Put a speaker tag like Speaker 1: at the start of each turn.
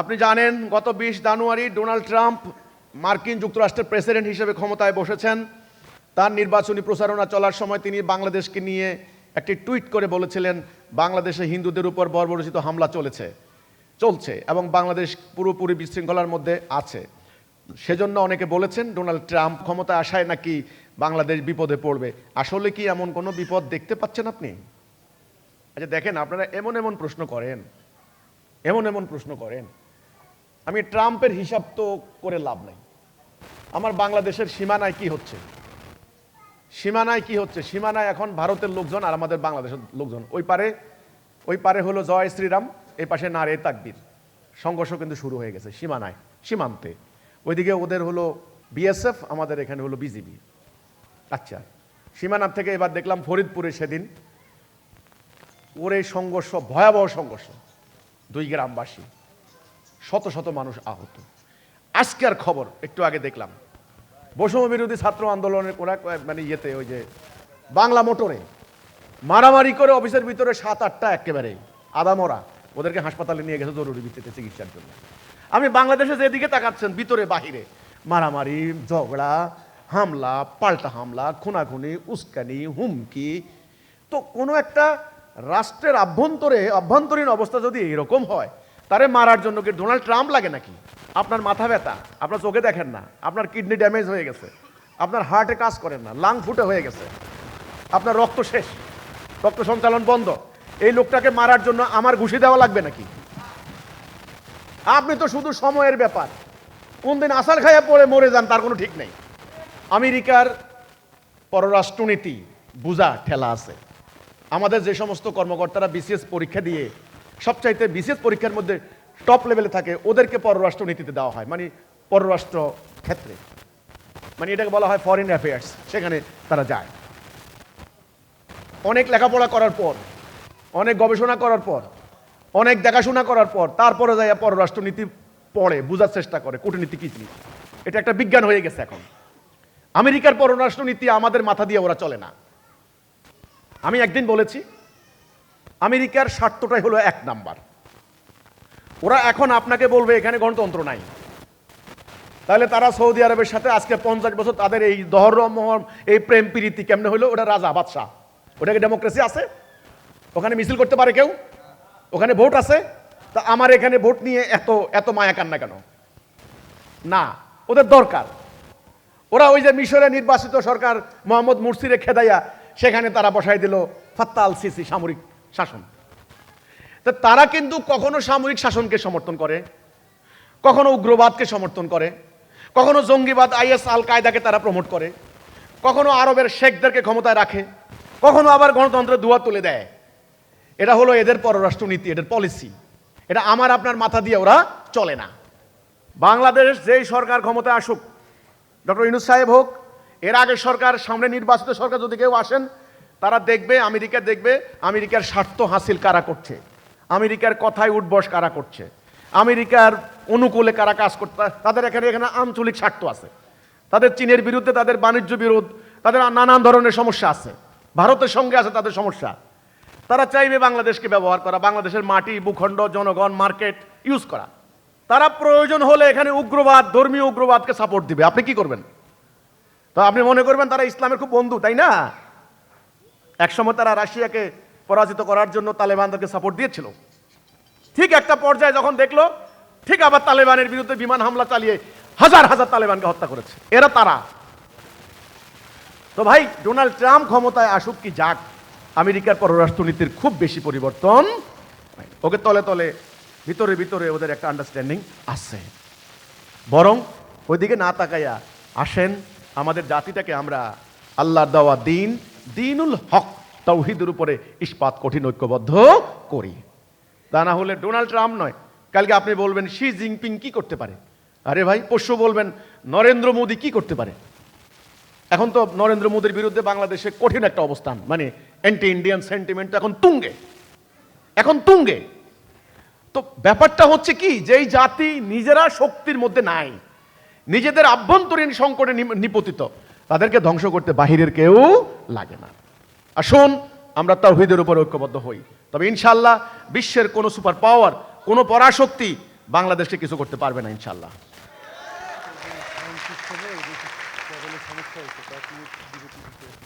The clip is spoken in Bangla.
Speaker 1: আপনি জানেন, গত বিশ জানুয়ারি ডোনাল্ড ট্রাম্প মার্কিন যুক্তরাষ্ট্রের প্রেসিডেন্ট হিসেবে ক্ষমতায় বসেছেন। তার নির্বাচনী প্রচারণা চলার সময় তিনি বাংলাদেশকে নিয়ে একটি টুইট করে বলেছিলেন, বাংলাদেশে হিন্দুদের উপর বর্বরচিত হামলা চলেছে, চলছে এবং বাংলাদেশ পুরোপুরি বিশৃঙ্খলার মধ্যে আছে। সেজন্য অনেকে বলেছেন, ডোনাল্ড ট্রাম্প ক্ষমতায় আসায় নাকি বাংলাদেশ বিপদে পড়বে? আসলে কি এমন কোনো বিপদ দেখতে পাচ্ছেন আপনি? আচ্ছা দেখেন, আপনারা এমন এমন প্রশ্ন করেন, এমন এমন প্রশ্ন করেন। আমি ট্রাম্পের হিসাব তো করে লাভ নাই। আমার বাংলাদেশের সীমানায় কি হচ্ছে? সীমানায় কি হচ্ছে? সীমানায় এখন ভারতের লোকজন আর আমাদের বাংলাদেশের লোকজন। ওই পারে ওই পারে হলো জয় শ্রীরাম, এই পাশে নারে তাকবীর। সংঘর্ষ কিন্তু শুরু হয়ে গেছে সীমানায়, সীমান্তে। ওইদিকে ওদের হলো বিএসএফ, আমাদের এখানে হলো বিজিবি। আচ্ছা সীমানার থেকে এবার দেখলাম ফরিদপুরে সেদিন ওর এই সংঘর্ষ, ভয়াবহ সংঘর্ষ। দুই গ্রামবাসী। শত শত মানুষ আহত। আজকের খবর, একটু আগে দেখলাম। বৈষম্য বিরোধী ছাত্র আন্দোলনের কোন মানে ইয়েতে ওই যে বাংলা মোটরে মারামারি করে অফিসের ভিতরে সাত, আটটা একেবারে আদামরা ওদেরকে হাসপাতালে নিয়ে গেছে জরুরি ভিত্তিতে চিকিৎসার জন্য। আমি বাংলাদেশে যেদিকে তাকাচ্ছেন, ভিতরে, বাহিরে, মারামারি, ঝগড়া, হামলা, পাল্টা হামলা, খুনাখুনি, উস্কানি, হুমকি, তো কোনো একটা রাষ্ট্রের আভ্যন্তরে অভ্যন্তরীণ অবস্থা যদি এরকম হয় তারে মারার জন্য কি ডোনাল্ড ট্রাম্প লাগে নাকি? আপনার মাথা ব্যথা, আপনার চোখে দেখেন না, আপনার কিডনি ড্যামেজ হয়ে গেছে, আপনার হার্টে কাজ করেন না, লাং ফুটে হয়ে গেছে, আপনার রক্ত শেষ, রক্ত সঞ্চালন বন্ধ, এই লোকটাকে মারার জন্য আমার ঘুষি দেওয়া লাগবে নাকি? আপনি তো শুধু সময়ের ব্যাপার, কোন দিন আসার খাইয়া পড়ে মরে যান, তার কোনো ঠিক নেই। আমেরিকার পররাষ্ট্রনীতি বুঝা ঠেলা আছে। আমাদের যে সমস্ত কর্মকর্তারা বিসিএস পরীক্ষা দিয়ে সবচাইতে বিশেষ পরীক্ষার মধ্যে টপ লেভেলে থাকে, ওদেরকে পররাষ্ট্র নীতিতে দেওয়া হয়। মানে পররাষ্ট্র ক্ষেত্রে মানে এটাকে বলা হয় ফরেন অ্যাফেয়ার্স সেখানে তারা যায়। অনেক লেখাপড়া করার পর, অনেক গবেষণা করার পর, অনেক দেখাশোনা করার পর, তারপরে যায় পররাষ্ট্র নীতি পড়ে, বোঝার চেষ্টা করে, কূটনীতি কী জিনিস এটা একটা বিজ্ঞান হয়ে গেছে এখন। আমেরিকার পররাষ্ট্র নীতি আমাদের মাথা দিয়ে ওরা চলে না। আমি একদিন বলেছি আমেরিকার স্বার্থটাই হলো এক নাম্বার। ওরা এখন আপনাকে বলবে, এখানে গণতন্ত্র নাই। তাহলে তারা সৌদি আরবের সাথে আজকে পঞ্চাশ বছর তাদের এই দহরমহর এই প্রেম প্রীতি কেমনে হলো? ওটা রাজা, বাদশাহ। ওটাকে ডেমোক্রেসি আছে? ওখানে মিছিল করতে পারে কেউ? ওখানে ভোট আছে? তা আমার এখানে ভোট নিয়ে এত এত মায়া কান্না কেন? না, ওদের দরকার। ওরা ওই যে মিশরে নির্বাচিত সরকার মোহাম্মদ মুরসিরে খেদাইয়া সেখানে তারা বসাই দিল ফাত্তা আল সিসি সামরিক শাসন। তা তারা কিন্তু কখনো সামরিক শাসনকে সমর্থন করে, কখনো উগ্রবাদকে সমর্থন করে, কখনো জঙ্গিবাদ আইএস আল কায়দাকে তারা প্রমোট করে, কখনো আরবের শেখদেরকে ক্ষমতায় রাখে, কখনো আবার গণতন্ত্রের দুয়ার তুলে দেয়। এটা হলো এদের পররাষ্ট্র নীতি, এদের পলিসি এটা আমার আপনার মাথা দিয়ে ওরা চলে না। বাংলাদেশ যেই সরকার ক্ষমতায় আসুক, ডক্টর ইনুস সাহেব হোক, এর আগে সরকার, সামনে নির্বাচিত সরকার যদি কেউ আসেন তারা দেখবে, আমেরিকা দেখবে, আমেরিকার স্বার্থ হাসিল কারা করছে? আমেরিকার কথায় উঠবস কারা করছে? আমেরিকার অনুকূলে কারা কাজ করতে তাদের এখানে এখানে আঞ্চলিক স্বার্থ আছে। তাদের চীনের বিরুদ্ধে তাদের বাণিজ্য বিরোধ তাদের নানান ধরনের সমস্যা আছে। ভারতের সঙ্গে আছে তাদের সমস্যা। তারা চাইবে বাংলাদেশকে ব্যবহার করা, বাংলাদেশের মাটি, ভূখণ্ড, জনগণ, মার্কেট ইউজ করা। তারা প্রয়োজন হলে এখানে উগ্রবাদ, ধর্মীয় উগ্রবাদকে সাপোর্ট দিবে। আপনি কি করবেন? তো আপনি মনে করবেন তারা ইসলামের খুব বন্ধু, তাই না? একসময় তারা রাশিয়াকে পরাজিত করার জন্য তালেবানদেরকে সাপোর্ট দিয়েছিল। ঠিক একটা পর্যায়ে যখন দেখল, ঠিক আবার তালেবানের বিরুদ্ধে বিমান হামলা চালিয়ে হাজার হাজার তালেবানকে হত্যা করেছে। এরা তারা। তো ভাই, ডোনাল্ড ট্রাম্প ক্ষমতায় আসুক কি যাক, আমেরিকার পররাষ্ট্রনীতির খুব বেশি পরিবর্তন ওকে তলে তলে, ভিতরে ভিতরে ওদের একটা আন্ডারস্ট্যান্ডিং আছে। বরং ওইদিকে না তাকাইয়া আসেন, আমাদের জাতিটাকে আমরা আল্লাহর দেওয়া দিন দিনুল হক তৌহিদের উপরে ইস্পাত কঠিন ঐক্যবদ্ধ করি। তা না হলে ডোনাল্ড ট্রাম্প নয়। কালকে আপনি বলবেন, শি জিনপিং কি করতে পারে? আরে ভাই পরশু বলবেন, নরেন্দ্র মোদী কি করতে পারে? এখন তো নরেন্দ্র মোদীর বিরুদ্ধে বাংলাদেশে কঠিন একটা অবস্থান। মানে অ্যান্টি ইন্ডিয়ান সেন্টিমেন্ট এখন তুঙ্গে। এখন তুঙ্গে। তো ব্যাপারটা হচ্ছে কি, যেই জাতি নিজেরা শক্তির মধ্যে নাই, নিজেদের আভ্যন্তরীণ সংকটে নিপতিত, তাদেরকে ধ্বংস করতে বাহিরের কেউ লাগে না। আসুন, আমরা তাওহিদের উপর ঐক্যবদ্ধ হই। তবে ইনশাল্লাহ বিশ্বের কোনো সুপার পাওয়ার, কোনো পরাশক্তি
Speaker 2: বাংলাদেশকে কিছু করতে পারবে না ইনশাল্লাহ